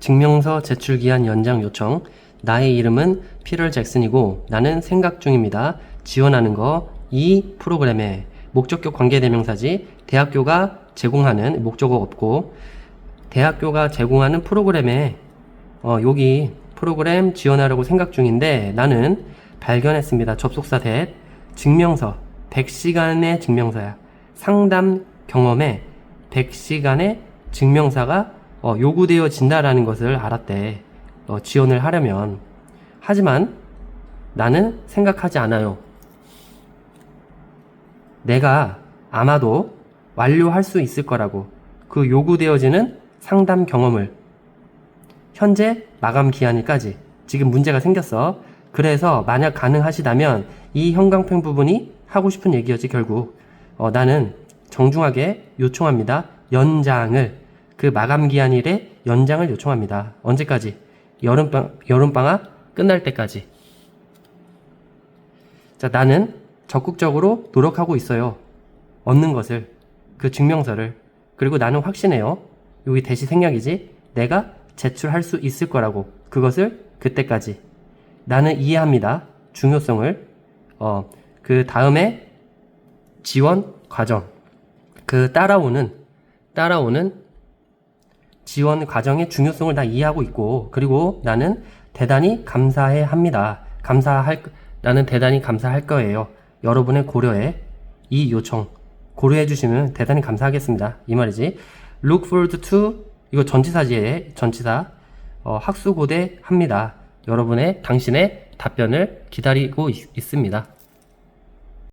증명서 제출 기한 연장 요청. 나의 이름은 피럴 잭슨이고 나는 생각 중입니다. 지원하는 거 이 프로그램에 목적격 관계대명사지 대학교가 제공하는 목적어 없고 대학교가 제공하는 프로그램에 어, 여기 프로그램 지원하려고 생각 중인데 나는 발견했습니다. 접속사 대 증명서 100시간의 증명서야. 상담 경험에 100시간의 증명사가 어, 요구되어진다라는 것을 알았대. 어, 지원을 하려면. 하지만 나는 생각하지 않아요. 내가 아마도 완료할 수 있을 거라고. 그 요구되어지는 상담 경험을 현재 마감 기한일까지 지금 문제가 생겼어. 그래서 만약 가능하시다면 이 형광펜 부분이 하고 싶은 얘기였지 결국 어, 나는 정중하게 요청합니다. 연장을 그 마감 기한일에 연장을 요청합니다. 언제까지? 여름방 여름방학 끝날 때까지. 자 나는 적극적으로 노력하고 있어요. 얻는 것을 그 증명서를 그리고 나는 확신해요. 여기 대시 생략이지. 내가 제출할 수 있을 거라고. 그것을 그때까지. 나는 이해합니다. 중요성을. 어, 그 다음에 지원 과정. 그 따라오는, 따라오는 지원 과정의 중요성을 다 이해하고 있고, 그리고 나는 대단히 감사해 합니다. 감사할, 나는 대단히 감사할 거예요. 여러분의 고려에 이 요청 고려해 주시면 대단히 감사하겠습니다. 이 말이지. look forward to 이거 전치사지에 전치사 어, 학수고대 합니다. 여러분의 당신의 답변을 기다리고 있, 있습니다.